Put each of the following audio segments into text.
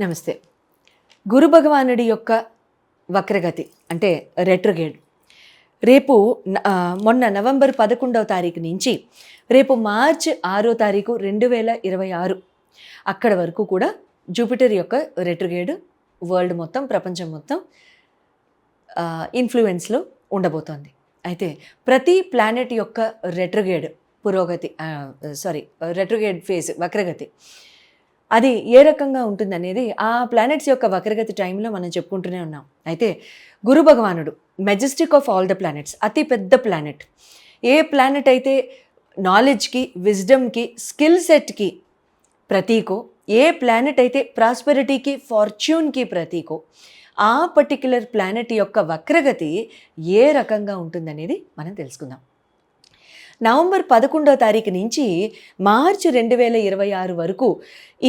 నమస్తే. గురు భగవానుడి యొక్క వక్రగతి అంటే రెట్రగేడ్ రేపు మొన్న నవంబర్ పదకొండవ తారీఖు నుంచి రేపు మార్చ్ ఆరో తారీఖు రెండు వేల ఇరవై ఆరు. అక్కడ వరకు కూడా జూపిటర్ యొక్క రెట్రగేడ్ వరల్డ్ మొత్తం ప్రపంచం మొత్తం ఇన్ఫ్లుయెన్స్లో ఉండబోతోంది. అయితే ప్రతి ప్లానెట్ యొక్క రెట్రగేడ్ పురోగతి సారీ రెట్రగేడ్ ఫేజ్ వక్రగతి అది ఏ రకంగా ఉంటుందనేది ఆ ప్లానెట్స్ యొక్క వక్రగతి టైంలో మనం చెప్పుకుంటూనే ఉన్నాం. అయితే గురు భగవానుడు majestic of all the planets అతి పెద్ద ప్లానెట్ ఏ ప్లానెట్ అయితే నాలెడ్జ్కి విజ్డమ్కి స్కిల్ సెట్కి ప్రతీకో ఏ ప్లానెట్ అయితే ప్రాస్పెరిటీకి ఫార్చ్యూన్కి ప్రతీకో ఆ పర్టిక్యులర్ ప్లానెట్ యొక్క వక్రగతి ఏ రకంగా ఉంటుందనేది మనం తెలుసుకుందాం. నవంబర్ పదకొండో తారీఖు నుంచి మార్చి రెండు వేల ఇరవై ఆరు వరకు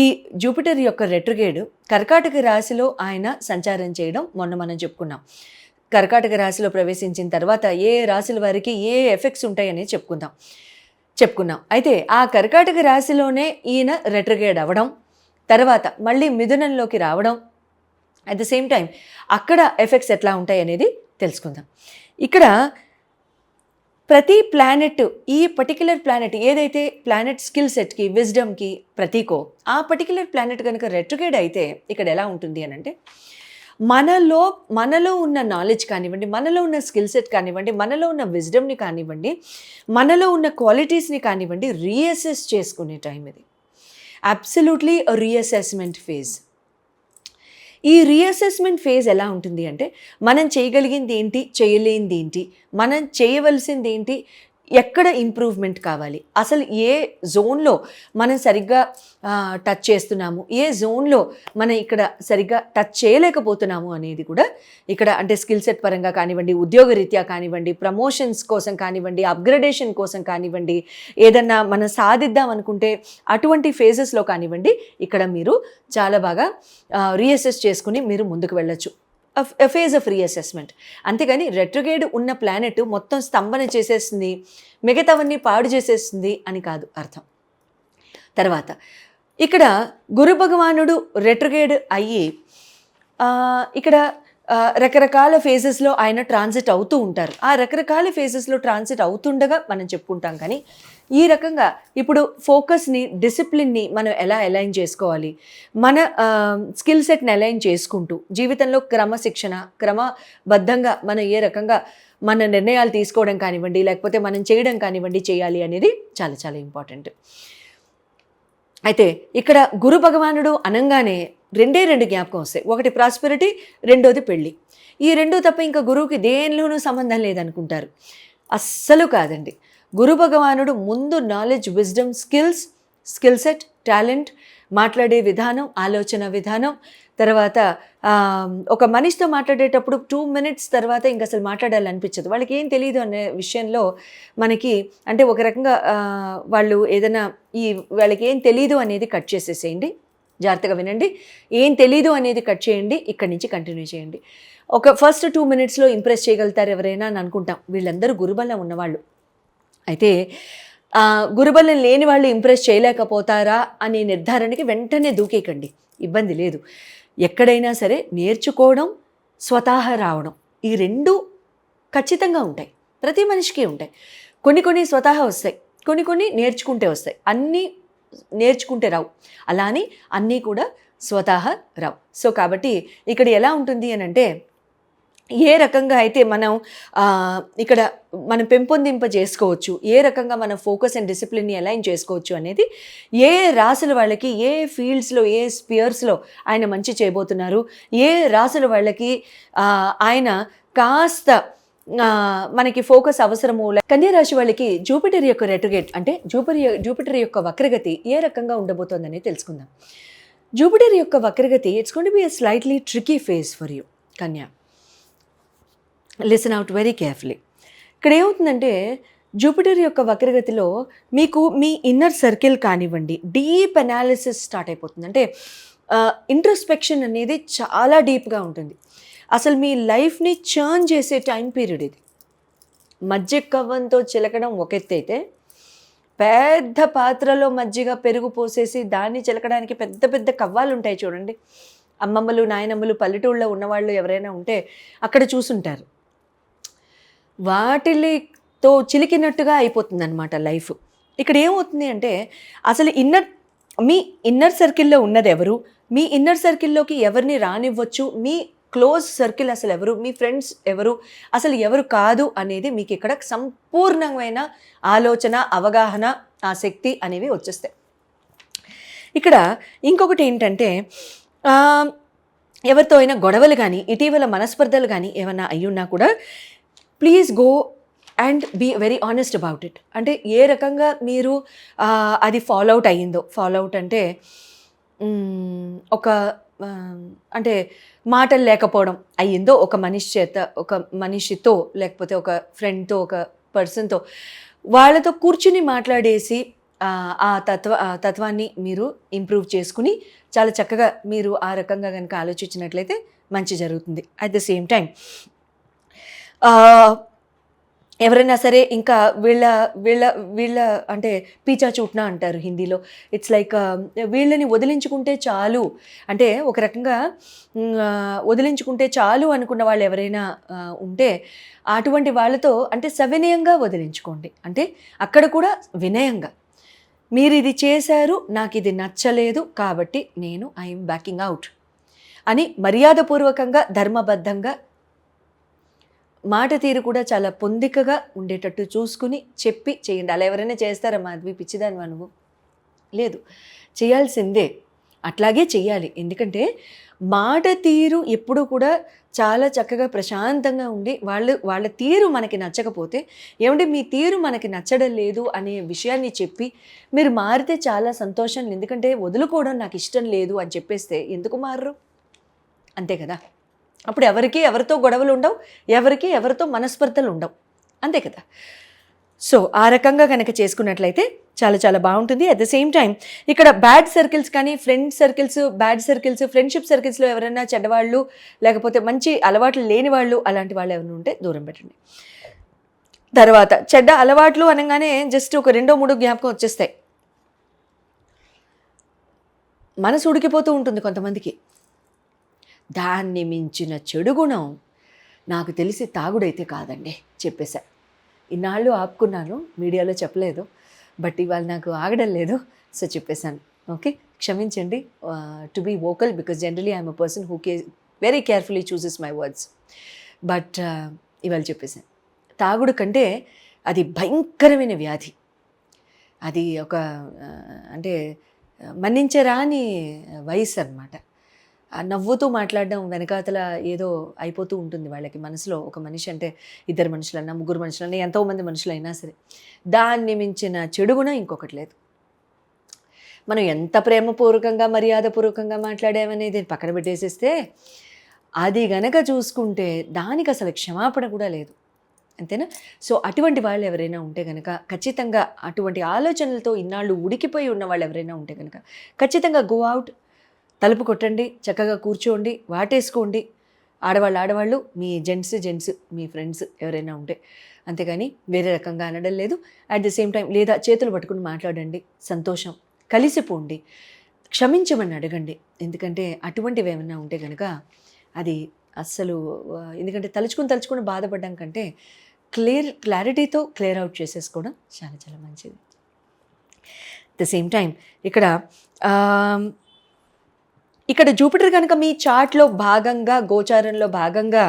ఈ జూపిటర్ యొక్క రెట్రగేడ్ కర్కాటక రాశిలో ఆయన సంచారం చేయడం మొన్న మనం చెప్పుకున్నాం. కర్కాటక రాశిలో ప్రవేశించిన తర్వాత ఏ రాశుల వారికి ఏ ఎఫెక్ట్స్ ఉంటాయనేది చెప్పుకుందాం. చెప్పుకున్నాం. అయితే ఆ కర్కాటక రాశిలోనే ఈయన రెట్రగేడ్ అవ్వడం తర్వాత మళ్ళీ మిథునంలోకి రావడం అట్ ద సేమ్ టైం అక్కడ ఎఫెక్ట్స్ ఎట్లా ఉంటాయి అనేది తెలుసుకుందాం. ఇక్కడ ప్రతి ప్లానెట్ ఈ పర్టికులర్ ప్లానెట్ ఏదైతే ప్లానెట్ స్కిల్ సెట్కి విజ్డమ్కి ప్రతీకో ఆ పర్టికులర్ ప్లానెట్ కనుక రెట్రగేడ్ అయితే ఇక్కడ ఎలా ఉంటుంది అని అంటే మనలో మనలో ఉన్న నాలెడ్జ్ కానివ్వండి మనలో ఉన్న స్కిల్ సెట్ కానివ్వండి మనలో ఉన్న విజ్డమ్ని కానివ్వండి మనలో ఉన్న క్వాలిటీస్ని కానివ్వండి రీఅసెస్ చేసుకునే టైం ఇది. అబ్సల్యూట్లీ రీఅసెస్మెంట్ ఫేజ్ ఈ రీఅసెస్మెంట్ ఫేజ్ ఎలా ఉంటుంది అంటే మనం చేయగలిగింది ఏంటి చేయలేనిది ఏంటి మనం చేయవలసింది ఏంటి ఎక్కడ ఇంప్రూవ్మెంట్ కావాలి? అసలు ఏ జోన్లో మనం సరిగ్గా టచ్ చేస్తున్నాము? ఏ జోన్లో మనం ఇక్కడ సరిగ్గా టచ్ చేయలేకపోతున్నాము అనేది కూడా ఇక్కడ అంటే స్కిల్ సెట్ పరంగా కానివ్వండి ఉద్యోగరీత్యా కానివ్వండి ప్రమోషన్స్ కోసం కానివ్వండి అప్గ్రేడేషన్ కోసం కానివ్వండి ఏదన్నా మనం సాధిద్దాం అనుకుంటే అటువంటి ఫేజెస్లో కానివ్వండి ఇక్కడ మీరు చాలా బాగా రీఅసెస్ చేసుకుని మీరు ముందుకు వెళ్ళచ్చు. ఫేజ్ ఆఫ్ రీఅసెస్మెంట్ అంతేగాని రెట్రగేడ్ ఉన్న ప్లానెట్ మొత్తం స్తంభన చేసేస్తుంది మిగతావన్నీ పాడు చేసేస్తుంది అని కాదు అర్థం. తర్వాత ఇక్కడ గురు భగవానుడు రెట్రగేడ్ అయ్యి ఇక్కడ రకరకాల ఫేజెస్లో ఆయన ట్రాన్సిట్ అవుతూ ఉంటారు. ఆ రకరకాల ఫేజెస్లో ట్రాన్సిట్ అవుతుండగా మనం చెప్పుకుంటాం కానీ ఈ రకంగా ఇప్పుడు ఫోకస్ని డిసిప్లిన్ని మనం ఎలా అలైన్ చేసుకోవాలి? మన స్కిల్ సెట్ని అలైన్ చేసుకుంటూ జీవితంలో క్రమశిక్షణ క్రమబద్ధంగా మనం ఏ రకంగా మన నిర్ణయాలు తీసుకోవడం కానివ్వండి లేకపోతే మనం చేయడం కానివ్వండి చేయాలి అనేది చాలా చాలా ఇంపార్టెంట్ అయితే ఇక్కడ గురు భగవానుడు అనంగానే రెండే రెండు జ్ఞాపకం వస్తాయి. ఒకటి ప్రాస్పెరిటీ రెండోది పెళ్ళి ఈ రెండు తప్ప ఇంకా గురువుకి దేనిలోనూ సంబంధం లేదనుకుంటారు. అస్సలు కాదండి. గురు భగవానుడు ముందు knowledge wisdom skills skill set talent మాట్లాడే విధానం ఆలోచన విధానం తర్వాత ఒక మనిషితో మాట్లాడేటప్పుడు టూ మినిట్స్ తర్వాత ఇంకా అసలు మాట్లాడాలనిపించదు. వాళ్ళకి ఏం తెలియదు అనే విషయంలో మనకి అంటే ఒక రకంగా వాళ్ళు ఏదైనా ఈ వాళ్ళకి ఏం తెలియదు అనేది కట్ చేసేసేయండి. జాగ్రత్తగా వినండి. ఏం తెలీదు అనేది కట్ చేయండి. ఇక్కడి నుంచి కంటిన్యూ చేయండి. ఒక ఫస్ట్ టూ మినిట్స్లో ఇంప్రెస్ చేయగలుగుతారు ఎవరైనా అని అనుకుంటాం. వీళ్ళందరూ గురుబలం ఉన్నవాళ్ళు. అయితే గురుబలం లేని వాళ్ళు ఇంప్రెస్ చేయలేకపోతారా అనే నిర్ధారణకి వెంటనే దూకేకండి ఇబ్బంది లేదు. ఎక్కడైనా సరే నేర్చుకోవడం స్వతహా రావడం ఈ రెండు ఖచ్చితంగా ఉంటాయి. ప్రతి మనిషికి ఉంటాయి. కొన్ని కొన్ని స్వతహా వస్తాయి. కొన్ని కొన్ని నేర్చుకుంటే వస్తాయి. అన్నీ నేర్చుకుంటే రావు. అలా అని అన్నీ కూడా స్వతహా రావు. సో కాబట్టి ఇక్కడ ఎలా ఉంటుంది అని అంటే ఏ రకంగా అయితే మనం ఇక్కడ మనం పెంపొందింప చేసుకోవచ్చు ఏ రకంగా మనం ఫోకస్ అండ్ డిసిప్లిన్ని అలైన్ చేసుకోవచ్చు అనేది ఏ రాసుల వాళ్ళకి ఏ ఫీల్డ్స్లో ఏ స్పియర్స్లో ఆయన మంచి చేయబోతున్నారు ఏ రాసుల వాళ్ళకి ఆయన కాస్త మనకి ఫోకస్ అవసరము లే- కన్యా రాశి వాళ్ళకి జూపిటర్ యొక్క రెటుగేట్ అంటే జూపిటర్ జూపిటర్ యొక్క వక్రగతి ఏ రకంగా ఉండబోతోందని తెలుసుకుందాం. జూపిటర్ యొక్క వక్రగతి it's gonna be a slightly tricky phase for you Kanya. Listen out very carefully ఇక్కడ ఏమవుతుందంటే జూపిటర్ యొక్క వక్రగతిలో మీకు మీ ఇన్నర్ సర్కిల్ కానివ్వండి డీప్ అనాలిసిస్ స్టార్ట్ అయిపోతుంది. అంటే ఇంట్రస్పెక్షన్ అనేది చాలా డీప్గా ఉంటుంది. అసలు మీ లైఫ్ని చర్న్ చేసే టైం పీరియడ్ ఇది. మజ్జి కవ్వంతో చిలకడం ఒక ఎత్తు అయితే పెద్ద పాత్రలో మజ్జిగ పెరుగు పోసేసి దాన్ని చిలకడానికి పెద్ద పెద్ద కవ్వాలు ఉంటాయి చూడండి. అమ్మమ్మలు నాయనమ్మలు పల్లెటూళ్ళలో ఉన్నవాళ్ళు ఎవరైనా ఉంటే అక్కడ చూసుంటారు. వాటితో చిలికినట్టుగా అయిపోతుంది అనమాట లైఫ్. ఇక్కడ ఏమవుతుంది అంటే అసలు ఇన్నర్ మీ ఇన్నర్ సర్కిల్లో ఉన్నది ఎవరు మీ ఇన్నర్ సర్కిల్లోకి ఎవరిని రానివ్వచ్చు? మీ క్లోజ్ సర్కిల్ అసలు ఎవరు? మీ ఫ్రెండ్స్ ఎవరు? అసలు ఎవరు కాదు అనేది మీకు ఇక్కడ సంపూర్ణమైన ఆలోచన అవగాహన ఆ శక్తి అనేవి వచ్చేస్తాయి. ఇక్కడ ఇంకొకటి ఏంటంటే ఎవరితో అయినా గొడవలు కానీ ఇటీవల మనస్పర్ధలు కానీ ఏమైనా అయ్యున్నా కూడా please go and be very honest about it అంటే ఏ రకంగా మీరు అది ఫాలో అవుట్ అయ్యిందో ఫాలో అవుట్ అంటే ఒక అంటే మాటలు లేకపోవడం అయ్యిందో ఒక మనిషి చేత ఒక మనిషితో లేకపోతే ఒక ఫ్రెండ్తో ఒక పర్సన్తో వాళ్ళతో కూర్చుని మాట్లాడేసి ఆ, తత్వ తత్వాన్ని మీరు ఇంప్రూవ్ చేసుకుని చాలా చక్కగా మీరు ఆ రకంగా కనుక ఆలోచించినట్లయితే మంచి జరుగుతుంది. అట్ ద సేమ్ టైం ఎవరైనా సరే ఇంకా వీళ్ళ వీళ్ళ వీళ్ళ అంటే పీచా చూట్నా అంటారు హిందీలో. ఇట్స్ లైక్ um, వీళ్ళని వదిలించుకుంటే చాలు. అంటే ఒక రకంగా వదిలించుకుంటే చాలు అనుకున్న వాళ్ళు ఎవరైనా ఉంటే అటువంటి వాళ్ళతో అంటే సవినయంగా వదిలించుకోండి. అంటే అక్కడ కూడా వినయంగా. మీరు ఇది చేశారు నాకు ఇది నచ్చలేదు కాబట్టి నేను ఐఎమ్ బ్యాకింగ్ అవుట్ అని మర్యాదపూర్వకంగా ధర్మబద్ధంగా మాట తీరు కూడా చాలా పొందికగా ఉండేటట్టు చూసుకుని చెప్పి చేయండి. అలా ఎవరైనా చేస్తారా మాధవి? పిచ్చిదానివా నువ్వు? లేదు. చేయాల్సిందే. అట్లాగే చెయ్యాలి. ఎందుకంటే మాట తీరు ఎప్పుడూ కూడా చాలా చక్కగా ప్రశాంతంగా ఉండి వాళ్ళు వాళ్ళ తీరు మనకి నచ్చకపోతే ఏమంటే మీ తీరు మనకి నచ్చడం లేదు అనే విషయాన్ని చెప్పి మీరు మారితే చాలా సంతోషం. ఎందుకంటే వదులుకోవడం నాకు ఇష్టం లేదు అని చెప్పేస్తే ఎందుకు మారరు? అంతే కదా? అప్పుడు ఎవరికి ఎవరితో గొడవలు ఉండవు ఎవరికి ఎవరితో మనస్పర్ధలు ఉండవు. అంతే కదా? సో ఆ రకంగా కనుక చేసుకున్నట్లయితే చాలా చాలా బాగుంటుంది. అట్ ద సేమ్ టైం ఇక్కడ బ్యాడ్ సర్కిల్స్ కానీ friend circles bad circles friendship సర్కిల్స్లో ఎవరైనా చెడ్డవాళ్ళు లేకపోతే మంచి అలవాట్లు లేని వాళ్ళు అలాంటి వాళ్ళు ఎవరైనా ఉంటే దూరం పెట్టండి. తర్వాత చెడ్డ అలవాట్లు అనగానే జస్ట్ ఒక రెండో మూడో జ్ఞాపకం వచ్చేస్తాయి. మనసు ఉడికిపోతూ ఉంటుంది కొంతమందికి. దాన్ని మించిన చెడు గుణం నాకు తెలిసి తాగుడైతే కాదండి చెప్పేశా. ఇన్నాళ్ళు ఆపుకున్నాను మీడియాలో చెప్పలేదు బట్ ఇవాళ నాకు ఆగడం లేదు సో చెప్పేశాను. ఓకే క్షమించండి to be vocal because generally I'm a person who K very carefully chooses my words but ఇవాళ చెప్పేశాను. తాగుడు కంటే అది భయంకరమైన వ్యాధి. అది ఒక అంటే మన్నించరాని వయసు అనమాట నవ్వుతూ మాట్లాడడం వెనకాతల ఏదో అయిపోతూ ఉంటుంది వాళ్ళకి మనసులో. ఒక మనిషి అంటే ఇద్దరు మనుషులన్నా ముగ్గురు మనుషులన్నా ఎంతోమంది మనుషులైనా సరే. దాన్ని మించిన చెడు గుణం ఇంకొకటి లేదు. మనం ఎంత ప్రేమపూర్వకంగా మర్యాదపూర్వకంగా మాట్లాడామనేది పక్కన పెట్టేసేస్తే అది గనక చూసుకుంటే దానికి అసలు క్షమాపణ కూడా లేదు. అంతేనా? సో అటువంటి వాళ్ళు ఎవరైనా ఉంటే కనుక ఖచ్చితంగా అటువంటి ఆలోచనలతో ఇన్నాళ్ళు ఉడికిపోయి ఉన్న వాళ్ళు ఎవరైనా ఉంటే కనుక ఖచ్చితంగా గో అవుట్ తలుపు కొట్టండి చక్కగా కూర్చోండి వాటేసుకోండి. ఆడవాళ్ళు ఆడవాళ్ళు మీ జెంట్స్ జెంట్స్ మీ ఫ్రెండ్స్ ఎవరైనా ఉంటే. అంతేగాని వేరే రకంగా అనడం లేదు. అట్ ద సేమ్ టైం లేదా చేతులు పట్టుకుని మాట్లాడండి. సంతోషం. కలిసిపోండి. క్షమించమని అడగండి. ఎందుకంటే అటువంటివి ఏమైనా ఉంటే కనుక అది అస్సలు ఎందుకంటే తలుచుకుని తలుచుకుని బాధపడడం కంటే క్లియర్ క్లారిటీతో క్లియర్ అవుట్ చేసేసుకోవడం చాలా చాలా మంచిది. ద సేమ్ టైం ఇక్కడ ఇక్కడ జూపిటర్ కనుక మీ చార్ట్లో భాగంగా గోచారంలో భాగంగా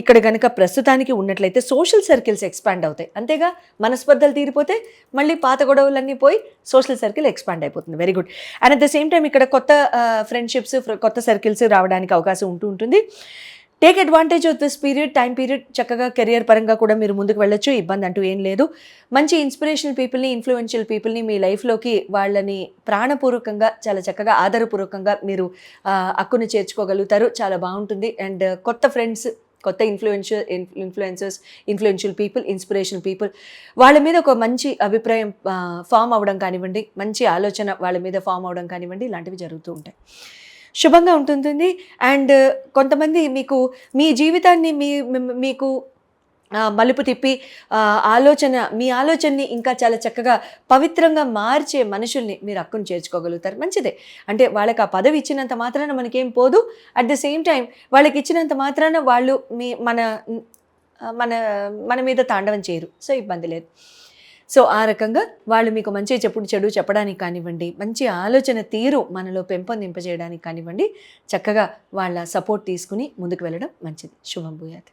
ఇక్కడ కనుక ప్రస్తుతానికి ఉన్నట్లయితే సోషల్ సర్కిల్స్ ఎక్స్పాండ్ అవుతాయి. అంతేగా మనస్పర్ధలు తీరిపోతే మళ్ళీ పాత గొడవలన్నీ పోయి సోషల్ సర్కిల్ ఎక్స్పాండ్ అయిపోతుంది. Very good and at the same time ఇక్కడ కొత్త uh, ఫ్రెండ్షిప్స్ కొత్త సర్కిల్స్ రావడానికి అవకాశం ఉంటూ ఉంటుంది. Take advantage of this period time period చక్కగా కెరియర్ పరంగా కూడా మీరు ముందుకు వెళ్ళొచ్చు ఇబ్బంది అంటూ ఏం లేదు. మంచి ఇన్స్పిరేషనల్ పీపుల్ని ఇన్ఫ్లుయెన్షియల్ పీపుల్ని మీ లైఫ్లోకి వాళ్ళని ప్రాణపూర్వకంగా చాలా చక్కగా ఆధారపూర్వకంగా మీరు అక్కును చేర్చుకోగలుగుతారు. చాలా బాగుంటుంది. అండ్ కొత్త ఫ్రెండ్స్ కొత్త influential influencers influential people inspirational people వాళ్ళ మీద ఒక మంచి అభిప్రాయం ఫామ్ అవ్వడం కానివ్వండి మంచి ఆలోచన వాళ్ళ మీద ఫామ్ అవ్వడం కానివ్వండి ఇలాంటివి జరుగుతూ ఉంటాయి. శుభంగా ఉంటుంది అండ్ uh, కొంతమంది మీకు మీ జీవితాన్ని మీ మీకు మలుపు తిప్పి ఆలోచన మీ ఆలోచనని ఇంకా చాలా చక్కగా పవిత్రంగా మార్చే మనుషుల్ని మీరు అక్కును చేర్చుకోగలుగుతారు. మంచిదే. అంటే వాళ్ళకి ఆ పదవి ఇచ్చినంత మాత్రాన మనకేం పోదు. అట్ ద సేమ్ టైం వాళ్ళకి ఇచ్చినంత మాత్రాన వాళ్ళు మీ మన మన మన మీద తాండవం చేయరు. సో ఇబ్బంది లేదు. సో ఆ రకంగా వాళ్ళు మీకు మంచి చెప్పుడు చెడు చెప్పడానికి కానివ్వండి మంచి ఆలోచన తీరు మనలో పెంపొందింపజేయడానికి కానివ్వండి చక్కగా వాళ్ళ సపోర్ట్ తీసుకుని ముందుకు వెళ్ళడం మంచిది. శుభం భూయాత్.